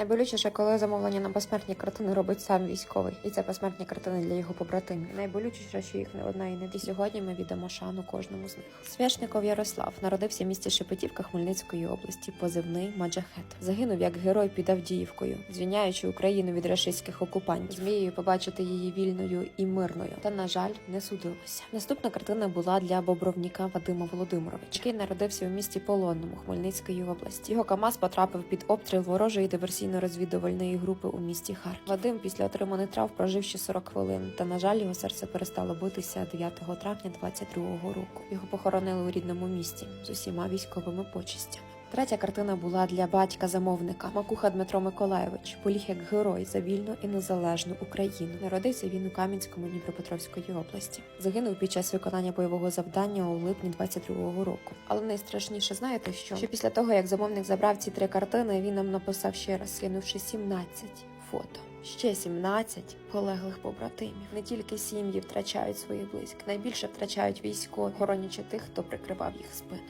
Найболючіше, коли замовлення на посмертні картини робить сам військовий, і це посмертні картини для його побратимів. Найболючіше, що їх не одна і не дві. Сьогодні ми віддамо шану кожному з них. Свяшников Ярослав народився в місті Шепетівка Хмельницької області, позивний Маджахет. Загинув як герой під Авдіївкою, звільняючи Україну від рашистських окупантів. Змією побачити її вільною і мирною. Та на жаль, не судилося. Наступна картина була для бобровніка Вадима Володимировича, який народився у місті Полонному Хмельницької області. Його КАМАЗ потрапив під обстріл ворожої диверсійно-розвідувальної групи у місті Харків. Вадим після отриманих трав прожив ще 40 хвилин, та на жаль, його серце перестало битися 9 травня 22-го року. Його похоронили у рідному місті з усіма військовими почестями. Третя картина була для батька замовника Макуха Дмитро Миколаєвич, поліг як герой за вільну і незалежну Україну. Народився він у Кам'янському Дніпропетровської області. Загинув під час виконання бойового завдання у липні 22-го року. Але найстрашніше знаєте що? Що після того, як замовник забрав ці три картини, він нам написав ще раз, скинувши 17 фото. Ще 17 полеглих побратимів. Не тільки сім'ї втрачають своїх близьких, найбільше втрачають військові, хоронячи тих, хто прикривав їх спину.